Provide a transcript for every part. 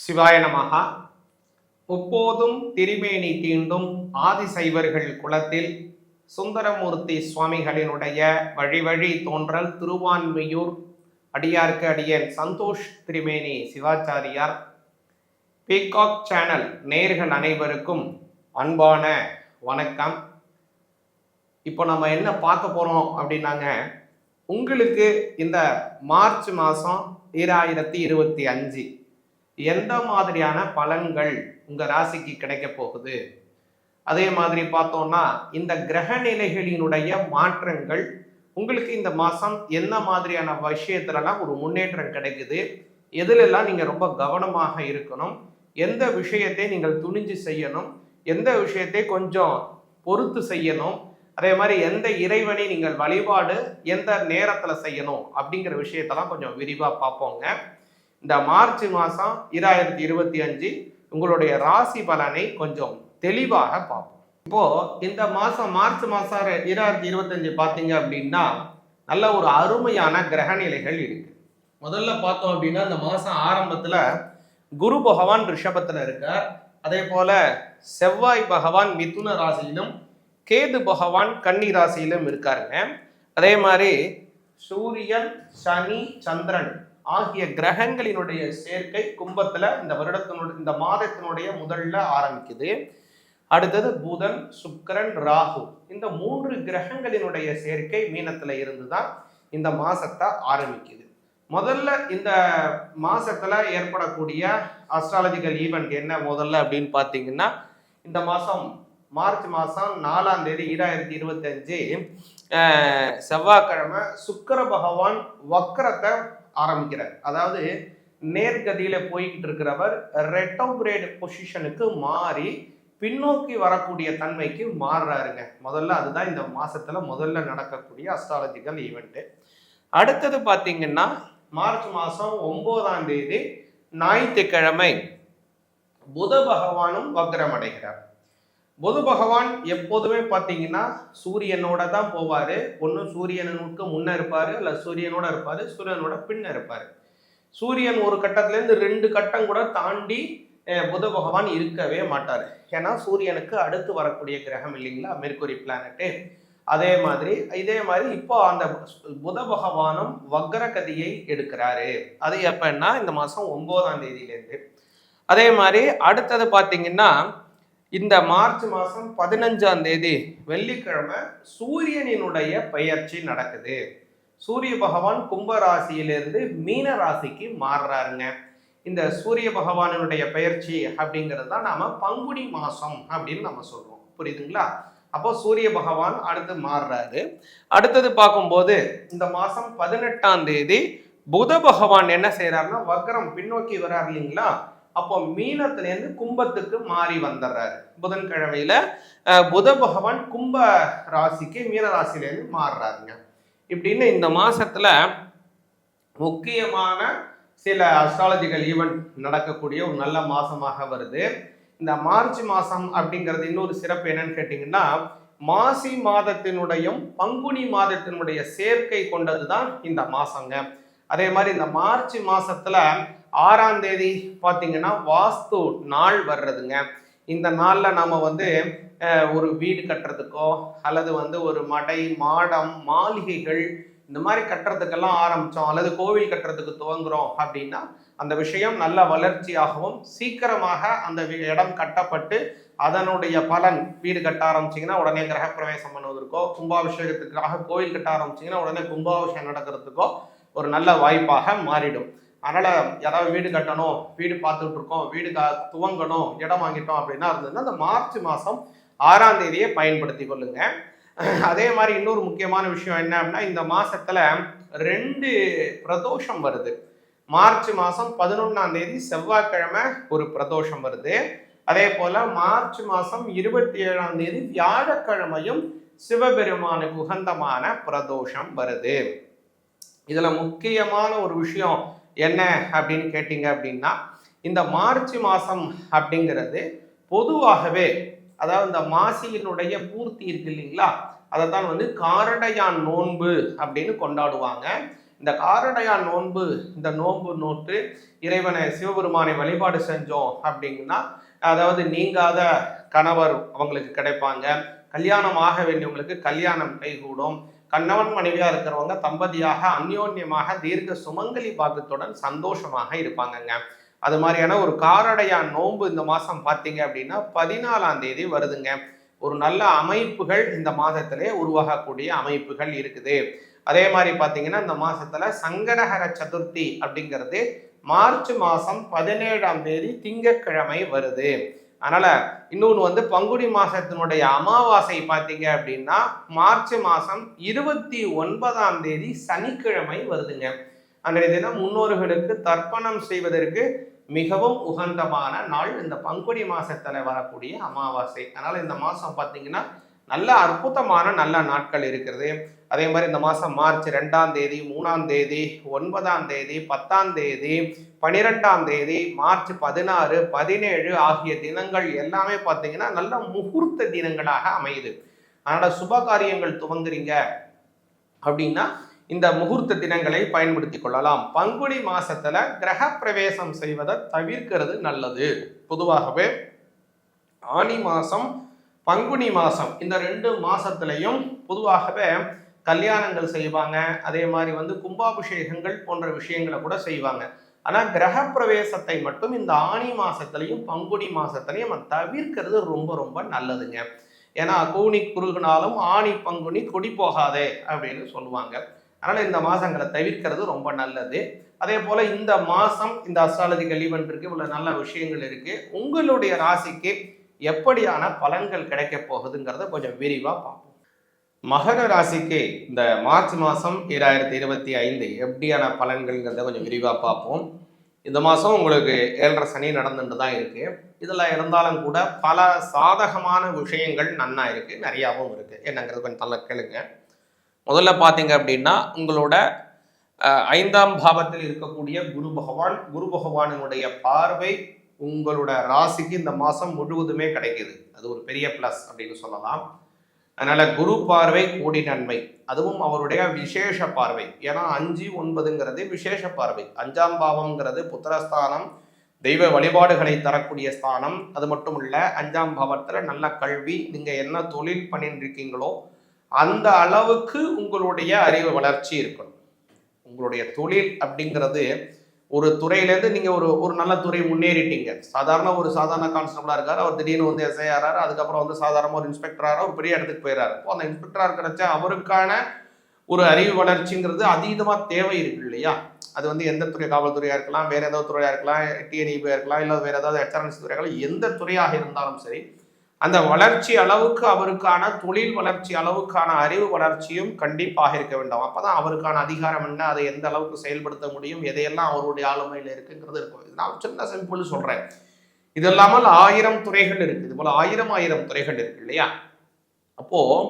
சிவாய நமகா முப்போதும் திருமேனி தீண்டும் ஆதிசைவர்கள் குலத்தில் சுந்தரமூர்த்தி சுவாமிகளினுடைய வழி வழி தோன்றல் திருவான்மையூர் அடியார்க்கு அடியன் சந்தோஷ் திரிமேனி சிவாச்சாரியார். பீகாக் சேனல் நேர்கள் அனைவருக்கும் அன்பான வணக்கம். இப்போ நம்ம என்ன பார்க்க போகிறோம் அப்படின்னாங்க உங்களுக்கு இந்த மார்ச் மாதம் ஈராயிரத்தி இருபத்தி அஞ்சு. எந்த மாதிரியான பலன்கள் உங்கள் ராசிக்கு கிடைக்க போகுது? அதே மாதிரி பார்த்தோம்னா இந்த கிரக நிலைகளினுடைய மாற்றங்கள் உங்களுக்கு இந்த மாதம் என்ன மாதிரியான விஷயத்துலலாம் ஒரு முன்னேற்றம் கிடைக்குது? எதுலெல்லாம் நீங்கள் ரொம்ப கவனமாக இருக்கணும்? எந்த விஷயத்தை நீங்கள் துணிஞ்சு செய்யணும்? எந்த விஷயத்தை கொஞ்சம் பொறுத்து செய்யணும்? அதே மாதிரி எந்த இறைவனை நீங்கள் வழிபாடு எந்த நேரத்தில் செய்யணும்? அப்படிங்கிற விஷயத்தெல்லாம் கொஞ்சம் விரிவாக பார்ப்போங்க. இந்த மார்ச் மாதம் இராயிரத்தி இருபத்தி அஞ்சு உங்களுடைய ராசி பலனை கொஞ்சம் தெளிவாக பார்ப்போம். இப்போ இந்த மாதம் மார்ச் மாதம் இராயிரத்தி இருபத்தஞ்சு பார்த்தீங்க அப்படின்னா நல்ல ஒரு அருமையான கிரக நிலைகள் இருக்கு. முதல்ல பார்த்தோம் அப்படின்னா இந்த மாதம் ஆரம்பத்தில் குரு பகவான் ரிஷபத்தில் இருக்கார். அதே போல செவ்வாய் பகவான் மிதுன ராசியிலும் கேது பகவான் கன்னி ராசியிலும் இருக்காருங்க. அதே மாதிரி சூரியன் சனி சந்திரன் ஆகிய கிரகங்களினுடைய சேர்க்கை கும்பத்துல இந்த வருடத்தினுடைய இந்த மாதத்தினுடைய முதல்ல ஆரம்பிக்குது. அடுத்தது புதன் சுக்கிரன் ராகு. இந்த மூன்று கிரகங்களினுடைய சேர்க்கை மீனத்துல இருந்து தான் இந்த மாசத்தை ஆரம்பிக்குது. முதல்ல இந்த மாசத்துல ஏற்படக்கூடிய அஸ்ட்ராலஜிக்கல் ஈவெண்ட் என்ன முதல்ல அப்படின்னு பார்த்தீங்கன்னா இந்த மாசம் மார்ச் மாதம் நாலாம் தேதி ஈராயிரத்தி இருபத்தஞ்சு செவ்வாய்க்கிழமை சுக்கர பகவான் வக்கரத்தை ஆரம்பிக்கிறார். அதாவது நேர்கதியில் போய்கிட்டு இருக்கிறவர் ரெட்டோகிரேட் பொசிஷனுக்கு மாறி பின்னோக்கி வரக்கூடிய தன்மைக்கு மாறுறாருங்க. முதல்ல அதுதான் இந்த மாதத்தில் முதல்ல நடக்கக்கூடிய அஸ்ட்ராலஜிக்கல் ஈவெண்ட்டு அடுத்தது பார்த்தீங்கன்னா மார்ச் மாதம் ஒம்போதாம் தேதி ஞாயிற்றுக்கிழமை. புத பகவானும் வக்ரம் அடைகிறார். புது பகவான் எப்போதுமே பார்த்தீங்கன்னா சூரியனோட தான் போவார். ஒன்று சூரியனுக்கு முன்ன இருப்பார் இல்லை சூரியனோட இருப்பார் சூரியனோட பின்ன இருப்பார். சூரியன் ஒரு கட்டத்துலேருந்து ரெண்டு கட்டம் கூட தாண்டி புத பகவான் இருக்கவே மாட்டார். ஏன்னா சூரியனுக்கு அடுத்து வரக்கூடிய கிரகம் இல்லைங்களா? Mercury planet. அதே மாதிரி இதே மாதிரி இப்போ அந்த புத பகவானும் வக்ரகதியை எடுக்கிறாரு. அது எப்பன்னா இந்த மாதம் ஒன்பதாம் தேதியிலேருந்து. அதே மாதிரி அடுத்தது பார்த்தீங்கன்னா இந்த மார்ச் மாதம் பதினஞ்சாம் தேதி வெள்ளிக்கிழமை சூரியனினுடைய பெயர்ச்சி நடக்குது. சூரிய பகவான் கும்ப ராசியிலிருந்து மீன ராசிக்கு மாறுறாருங்க. இந்த சூரிய பகவானினுடைய பெயர்ச்சி அப்படிங்கிறது தான் நாம் பங்குனி மாதம் அப்படின்னு நம்ம சொல்கிறோம் புரியுதுங்களா? அப்போ சூரிய பகவான் அடுத்து மாறுறாரு. அடுத்தது பார்க்கும்போது இந்த மாதம் பதினெட்டாம் தேதி புத பகவான் என்ன செய்கிறாருன்னா வக்ரம் பின்னோக்கி வர்றார் இல்லைங்களா? அப்போ மீனத்திலேருந்து கும்பத்துக்கு மாறி வந்துடுறாரு புதன்கிழமையில புத பகவான் கும்ப ராசிக்கு மீன ராசிலேருந்து மாறுறாருங்க. இப்படின்னு இந்த மாசத்துல முக்கியமான சில அஸ்ட்ராலஜிக்கல் ஈவெண்ட் நடக்கக்கூடிய ஒரு நல்ல மாசமாக வருது. இந்த மார்ச் மாசம் அப்படிங்கிறது இன்னொரு சிறப்பு என்னன்னு கேட்டிங்கன்னா மாசி மாதத்தினுடையும் பங்குனி மாதத்தினுடைய சேர்க்கை கொண்டது தான் இந்த மாசங்க. அதே மாதிரி இந்த மார்ச் மாசத்துல ஆறாம் தேதி பார்த்தீங்கன்னா வாஸ்து நாள் வர்றதுங்க. இந்த நாளில் நம்ம வந்து ஒரு வீடு கட்டுறதுக்கோ அல்லது வந்து ஒரு மடை மாடம் மாளிகைகள் இந்த மாதிரி கட்டுறதுக்கெல்லாம் ஆரம்பித்தோம் அல்லது கோவில் கட்டுறதுக்கு துவங்குறோம் அப்படின்னா அந்த விஷயம் நல்ல வளர்ச்சியாகவும் சீக்கிரமாக அந்த இடம் கட்டப்பட்டு அதனுடைய பலன் வீடு கட்ட ஆரம்பிச்சிங்கன்னா உடனே கிரகப்பிரவேசம் பண்ணுவதற்கோ கும்பாபிஷேகத்துக்காக கோவில் கட்ட ஆரம்பிச்சிங்கன்னா உடனே கும்பாபிஷேகம் நடக்கிறதுக்கோ ஒரு நல்ல வாய்ப்பாக மாறிடும். அதனால யாராவது வீடு கட்டணும் வீடு பார்த்துட்டு இருக்கோம் வீடு துவங்கணும் இடம் வாங்கிட்டோம் அப்படின்னா இருந்ததுன்னா அந்த மார்ச் மாதம் ஆறாம் தேதியை பயன்படுத்தி கொள்ளுங்க. அதே மாதிரி இன்னொரு முக்கியமான விஷயம் என்ன அப்படின்னா இந்த மாசத்துல ரெண்டு பிரதோஷம் வருது. மார்ச் மாசம் பதினொன்னாம் தேதி செவ்வாய்க்கிழமை ஒரு பிரதோஷம் வருது. அதே போல மார்ச் மாசம் இருபத்தி ஏழாம் தேதி வியாழக்கிழமையும் சிவபெருமானுக்கு உகந்தமான பிரதோஷம் வருது. இதுல முக்கியமான ஒரு விஷயம் என்ன அப்படின்னு கேட்டீங்க அப்படின்னா இந்த மார்ச் மாதம் அப்படிங்கிறது பொதுவாகவே அதாவது இந்த மாசியினுடைய பூர்த்தி இருக்கு இல்லைங்களா அதை தான் வந்து காரடையான் நோன்பு அப்படின்னு கொண்டாடுவாங்க. இந்த காரடையான் நோன்பு இந்த நோன்பு நோட்டு இறைவனை சிவபெருமானை வழிபாடு செஞ்சோம் அப்படின்னா அதாவது நீங்காத கணவர் அவங்களுக்கு கிடைப்பாங்க. கல்யாணம் ஆக வேண்டியவங்களுக்கு கல்யாணம் கைகூடும். கணவன் மனைவியாக இருக்கிறவங்க தம்பதியாக அந்யோன்யமாக தீர்க்க சுமங்கலி பாகத்துடன் சந்தோஷமாக இருப்பாங்கங்க. அது மாதிரியான ஒரு காரடையான் நோன்பு இந்த மாதம் பார்த்தீங்க அப்படின்னா பதினாலாம் தேதி வருதுங்க. ஒரு நல்ல அமைப்புகள் இந்த மாதத்திலே உருவாகக்கூடிய அமைப்புகள் இருக்குது. அதே மாதிரி பார்த்தீங்கன்னா இந்த மாதத்தில் சங்கடகர சதுர்த்தி அப்படிங்கிறது மார்ச் மாதம் பதினேழாம் தேதி திங்கட்கிழமை வருது. அதனால் இன்னொன்று வந்து பங்குனி மாதத்தினுடைய அமாவாசை பார்த்தீங்க அப்படின்னா மார்ச் மாதம் இருபத்தி ஒன்பதாம் தேதி சனிக்கிழமை வருதுங்க. அன்றைய தினம் முன்னோர்களுக்கு தர்ப்பணம் செய்வதற்கு மிகவும் உகந்தமான நாள் இந்த பங்குனி மாதத்தில் வரக்கூடிய அமாவாசை. அதனால் இந்த மாதம் பார்த்தீங்கன்னா நல்ல அற்புதமான நல்ல நாட்கள் இருக்கிறது அதே மாதிரி இந்த மாதம் மார்ச் ரெண்டாம் தேதி மூணாம் தேதி ஒன்பதாம் தேதி பத்தாம் தேதி பனிரெண்டாம் தேதி மார்ச் பதினாறு பதினேழு ஆகிய தினங்கள் எல்லாமே பார்த்தீங்கன்னா நல்ல முகூர்த்த தினங்களாக அமையுது. அதனால் சுப காரியங்கள் துவங்குறீங்க அப்படின்னா இந்த முகூர்த்த தினங்களை பயன்படுத்தி கொள்ளலாம். பங்குனி மாசத்துல கிரக பிரவேசம் செய்வதை தவிர்க்கிறது நல்லது. பொதுவாகவே ஆனி மாசம் பங்குனி மாசம் இந்த ரெண்டு மாசத்துலையும் பொதுவாகவே கல்யாணங்கள் செய்வாங்க. அதே மாதிரி வந்து கும்பாபிஷேகங்கள் போன்ற விஷயங்களை கூட செய்வாங்க. ஆனால் கிரக பிரவேசத்தை மட்டும் இந்த ஆணி மாதத்துலையும் பங்குனி மாதத்துலையும் நம்ம தவிர்க்கிறது ரொம்ப ரொம்ப நல்லதுங்க. ஏன்னா கூனி குறுகினாலும் ஆணி பங்குனி கொடி போகாதே அப்படின்னு சொல்லுவாங்க. அதனால் இந்த மாதங்களை தவிர்க்கிறது ரொம்ப நல்லது. அதே போல் இந்த மாதம் இந்த அஸ்ட்ராலஜிக்கல் ஈவெண்ட் இருக்கு இவ்வளோ நல்ல விஷயங்கள் இருக்குது உங்களுடைய ராசிக்கு எப்படியான பலன்கள் கிடைக்க போகுதுங்கிறத கொஞ்சம் விரிவாக பார்ப்போம். மகர ராசிக்கு இந்த மார்ச் மாதம் இரண்டாயிரத்தி இருபத்தி ஐந்து எப்படியான பலன்கள்ங்கிறத கொஞ்சம் விரிவாக பார்ப்போம். இந்த மாதம் உங்களுக்கு ஏழரை சனி நடந்துட்டு தான் இருக்குது இதில் இருந்தாலும் கூட பல சாதகமான விஷயங்கள் நன்னா இருக்குது நிறையாவும் இருக்குது என்னங்கிறது கொஞ்சம் நல்லா கேளுங்க. முதல்ல பார்த்தீங்க அப்படின்னா உங்களோட ஐந்தாம் பாவத்தில் இருக்கக்கூடிய குரு பகவான் குரு பகவானுடைய பார்வை உங்களோட ராசிக்கு இந்த மாதம் முழுவதுமே கிடைக்குது. அது ஒரு பெரிய ப்ளஸ் அப்படின்னு சொல்லலாம். அதனால குரு பார்வை கூடி நன்மை. அதுவும் அவருடைய விசேஷ பார்வை. ஏன்னா அஞ்சு ஒன்பதுங்கிறது விசேஷ பார்வை. அஞ்சாம் பாவம்ங்கிறது புத்திரஸ்தானம் தெய்வ வழிபாடுகளை தரக்கூடிய ஸ்தானம். அது மட்டும் இல்லை அஞ்சாம் பாவத்தில் நல்ல கல்வி நீங்கள் என்ன தொழில் பண்ணிட்டு இருக்கீங்களோ அந்த அளவுக்கு உங்களுடைய அறிவு வளர்ச்சி இருக்கணும். உங்களுடைய தொழில் அப்படிங்கிறது ஒரு துறையிலேருந்து நீங்கள் ஒரு ஒரு நல்ல துறை முன்னேறிட்டீங்க. சாதாரண ஒரு சாதாரண கான்ஸ்டபிளாக இருக்கார் அவர் திடீர்னு வந்து எஸ்ஐ ஆறாரு அதுக்கப்புறம் வந்து சாதாரண ஒரு இன்ஸ்பெக்டராக ஒரு பெரிய இடத்துக்கு போயிடறாரு அப்போ அந்த இன்ஸ்பெக்டராக இருக்கிறச்ச அவருக்கான ஒரு அறிவு வளர்ச்சிங்கிறது அதீதமாக தேவை இருக்கு இல்லையா? அது வந்து எந்த துறை காவல்துறையாக இருக்கலாம் வேறு ஏதாவது துறையாக இருக்கலாம் டிஎன்இபியாக இருக்கலாம் இல்லை வேறு ஏதாவது ஹெச்ஆர்என்சி துறையாக இருக்கலாம் எந்த துறையாக இருந்தாலும் சரி அந்த வளர்ச்சி அளவுக்கு அவருக்கான தொழில் வளர்ச்சி அளவுக்கான அறிவு வளர்ச்சியும் கண்டிப்பாக இருக்க வேண்டும். அப்பதான் அவருக்கான அதிகாரம் என்ன அதை எந்த அளவுக்கு செயல்படுத்த முடியும் எதையெல்லாம் அவருடைய ஆளுமையில் இருக்குங்கிறது இருக்கும். நான் சின்ன சிம்பிள் சொல்றேன். இது இல்லாமல் ஆயிரம் துறைகள் இருக்கு. இது போல ஆயிரம் ஆயிரம் துறைகள் இருக்கு இல்லையா? அப்போ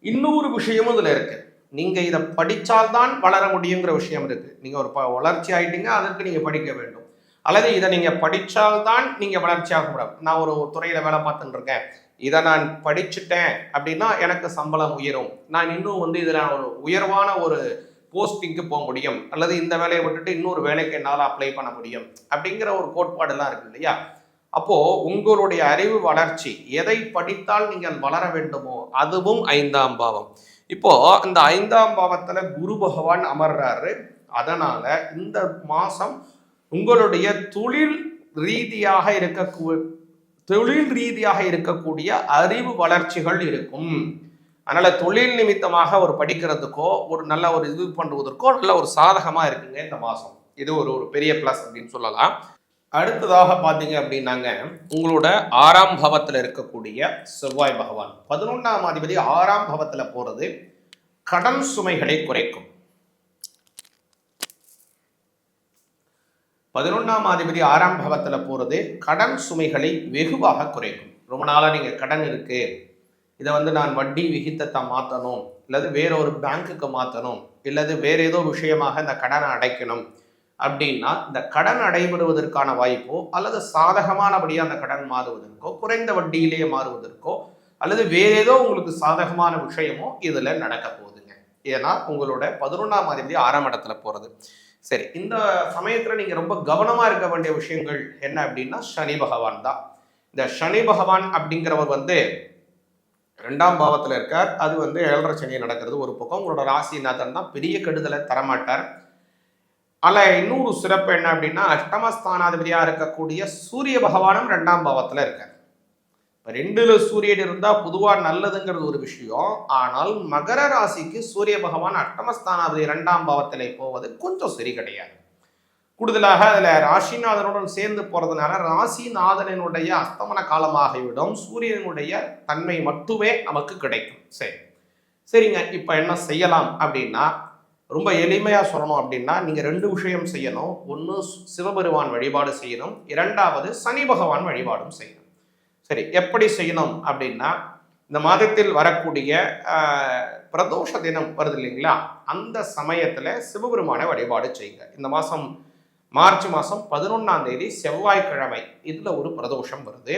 இன்னொரு விஷயமும் இதுல இருக்கு. நீங்க இதை படிச்சால்தான் வளர முடியுங்கிற விஷயம் இருக்கு. நீங்க ஒரு ப- வளர்ச்சி ஆயிட்டீங்க அதற்கு நீங்க படிக்க வேண்டும். அல்லது இதை நீங்கள் படித்தால்தான் நீங்கள் வளர்ச்சியாக முடியும் நான் ஒரு துறையில் வேலை பார்த்துட்டு இருக்கேன் இதை நான் படிச்சுட்டேன் அப்படின்னா எனக்கு சம்பளம் உயரும். நான் இன்னும் வந்து இதில் ஒரு உயர்வான ஒரு போஸ்டிங்க்கு போக முடியும். அல்லது இந்த வேலையை விட்டுட்டு இன்னொரு வேலைக்கு என்னால் அப்ளை பண்ண முடியும். அப்படிங்கிற ஒரு கோட்பாடெல்லாம் இருக்கு இல்லையா? அப்போது உங்களுடைய அறிவு வளர்ச்சி எதை படித்தால் நீங்கள் வளர வேண்டுமோ அதுவும் ஐந்தாம் பாவம். இப்போ இந்த ஐந்தாம் பாவத்தில் குரு பகவான் அமர்றாரு. அதனால இந்த மாதம் உங்களுடைய தொழில் ரீதியாக இருக்க தொழில் ரீதியாக இருக்கக்கூடிய அறிவு வளர்ச்சிகள் இருக்கும். அதனால தொழில் நிமித்தமாக ஒரு படிக்கிறதுக்கோ ஒரு நல்ல ஒரு இது பண்ணுவதற்கோ நல்ல ஒரு சாதகமாக இருக்குங்க இந்த மாதம். இது ஒரு ஒரு பெரிய ப்ளஸ் அப்படின்னு சொல்லலாம். அடுத்ததாக பார்த்தீங்க அப்படின்னாங்க உங்களோட ஆறாம் பவத்தில் இருக்கக்கூடிய செவ்வாய் பகவான். பதினொன்றாம் அதிபதி ஆறாம் பவத்தில் போகிறது கடன் சுமைகளை குறைக்கும். பதினொன்றாம் அதிபதி ஆறாம் பாவத்துல போகிறது கடன் சுமைகளை வெகுவாக குறைக்கும். ரொம்ப நாளாக நீங்கள் கடன் இருக்கு. இதை வந்து நான் வட்டி விகிதத்தை மாற்றணும் இல்லது வேற ஒரு பேங்க்குக்கு மாற்றணும் இல்லது வேற ஏதோ விஷயமாக இந்த கடனை அடைக்கணும். அப்படின்னா இந்த கடன் அடைபடுவதற்கான வாய்ப்போ அல்லது சாதகமானபடியாக அந்த கடன் மாறுவதற்கோ குறைந்த வட்டியிலேயே மாறுவதற்கோ அல்லது வேற ஏதோ உங்களுக்கு சாதகமான விஷயமோ இதில் நடக்க போகுதுங்க. ஏன்னா உங்களோட பதினொன்றாம் அதிபதி ஆறாம் இடத்துல போகிறது சரி இந்த சமயத்தில் நீங்கள் ரொம்ப கவனமாக இருக்க வேண்டிய விஷயங்கள் என்ன அப்படின்னா சனி பகவான் தான். இந்த சனி பகவான் அப்படிங்கிறவர் வந்து ரெண்டாம் பாவத்தில் இருக்கார். அது வந்து ஏழரை சனி நடக்கிறது ஒரு பக்கம். உங்களோட ராசிநாதன் தான் பெரிய கெடுதலை தரமாட்டார். அதில் இன்னொரு சிறப்பு என்ன அப்படின்னா அஷ்டமஸ்தானாதிபதியாக இருக்கக்கூடிய சூரிய பகவானும் ரெண்டாம் பாவத்தில் இருக்கார். ரெண்டுல சூரியன் இருந்தால் பொதுவாக நல்லதுங்கிறது ஒரு விஷயம். ஆனால் மகர ராசிக்கு சூரிய பகவான் அஷ்டமஸ்தானாதிபதி இரண்டாம் பாவத்தில் போவது கொஞ்சம் சரி கிடையாது. கூடுதலாக அதில் ராசிநாதனுடன் சேர்ந்து போகிறதுனால ராசிநாதனினுடைய அஸ்தமன காலமாகிவிடும். சூரியனுடைய தன்மை மட்டுமே நமக்கு கிடைக்கும். சரி. சரிங்க. இப்போ என்ன செய்யலாம் அப்படின்னா ரொம்ப எளிமையாக சொல்லணும் அப்படின்னா நீங்கள் ரெண்டு விஷயம் செய்யணும். ஒன்று சிவபெருமான் வழிபாடு செய்யணும். இரண்டாவது சனி பகவான் வழிபாடும் செய்யணும். சரி எப்படி செய்யணும் அப்படின்னா இந்த மாதத்தில் வரக்கூடிய பிரதோஷ தினம் வருது இல்லைங்களா? அந்த சமயத்தில் சிவபெருமானை வழிபாடு செய்யுங்க. இந்த மாதம் மார்ச் மாதம் பதினொன்றாம் தேதி செவ்வாய்க்கிழமை இதில் ஒரு பிரதோஷம் வருது.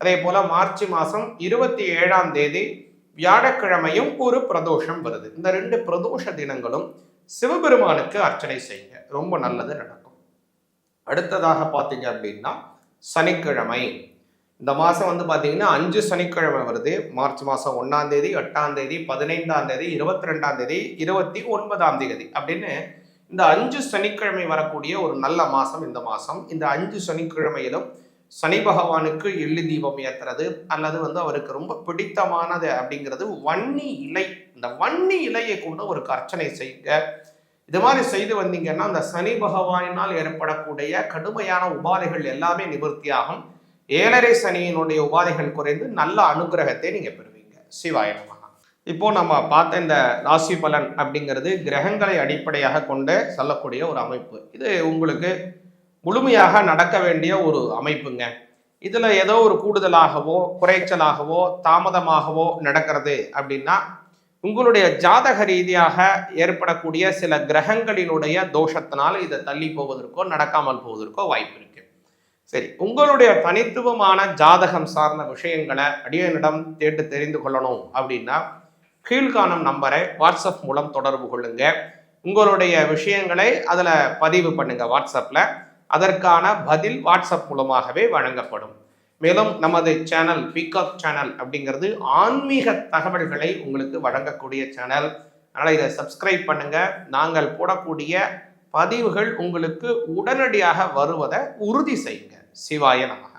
அதே போல் மார்ச் மாதம் இருபத்தி ஏழாம் தேதி வியாழக்கிழமையும் ஒரு பிரதோஷம் வருது. இந்த ரெண்டு பிரதோஷ தினங்களும் சிவபெருமானுக்கு அர்ச்சனை செய்யுங்க. ரொம்ப நல்லது நடக்கும். அடுத்ததாக பார்த்தீங்க அப்படின்னா சனிக்கிழமை. இந்த மாதம் வந்து பார்த்தீங்கன்னா அஞ்சு சனிக்கிழமை வருது. மார்ச் மாதம் ஒன்றாம் தேதி எட்டாம் தேதி பதினைந்தாம் தேதி இருபத்தி ரெண்டாம் தேதி இருபத்தி ஒன்பதாம் தேதி அப்படின்னு இந்த அஞ்சு சனிக்கிழமை வரக்கூடிய ஒரு நல்ல மாதம் இந்த மாதம் இந்த அஞ்சு சனிக்கிழமையிலும் சனி பகவானுக்கு எள்ளு தீபம் ஏற்றுறது அல்லது வந்து அவருக்கு ரொம்ப பிடித்தமானது அப்படிங்கிறது வன்னி இலை. இந்த வன்னி இலையை கொண்டு ஒரு அர்ச்சனை செய்யுங்க. இது மாதிரி செய்து வந்தீங்கன்னா அந்த சனி பகவானினால் ஏற்படக்கூடிய கடுமையான உபாதைகள் எல்லாமே நிவர்த்தியாகும். ஏழரை சனியினுடைய உபாதைகள் குறைந்து நல்ல அனுகிரகத்தை நீங்க பெறுவீங்க. சிவாய இப்போ நம்ம பார்த்த இந்த ராசி பலன் அப்படிங்கிறது கிரகங்களை அடிப்படையாக கொண்டு சொல்லக்கூடிய ஒரு அமைப்பு. இது உங்களுக்கு முழுமையாக நடக்க வேண்டிய ஒரு அமைப்புங்க. இதில் ஏதோ ஒரு கூடுதலாகவோ குறைச்சலாகவோ தாமதமாகவோ நடக்கிறது அப்படின்னா உங்களுடைய ஜாதக ரீதியாக ஏற்படக்கூடிய சில கிரகங்களினுடைய தோஷத்தினால் இதை தள்ளி போவதற்கோ நடக்காமல் போவதற்கோ வாய்ப்பு இருக்குது சரி உங்களுடைய தனித்துவமான ஜாதகம் சார்ந்த விஷயங்களை அடியனிடம் கேட்டு தெரிந்து கொள்ளணும் அப்படின்னா கீழ்காணும் நம்பரை வாட்ஸ்அப் மூலம் தொடர்பு கொள்ளுங்க. உங்களுடைய விஷயங்களை அதில் பதிவு பண்ணுங்க வாட்ஸ்அப்பில் அதற்கான பதில் வாட்ஸ்அப் மூலமாகவே வழங்கப்படும். மேலும் நமது சேனல் பிகாக் சேனல் அப்படிங்கிறது ஆன்மீக தகவல்களை உங்களுக்கு வழங்கக்கூடிய சேனல். அதனால் இதை சப்ஸ்கிரைப் பண்ணுங்க. நாங்கள் போடக்கூடிய பதிவுகள் உங்களுக்கு உடனடியாக வருவதை உறுதி செய்யுங்க. சிவாய நம.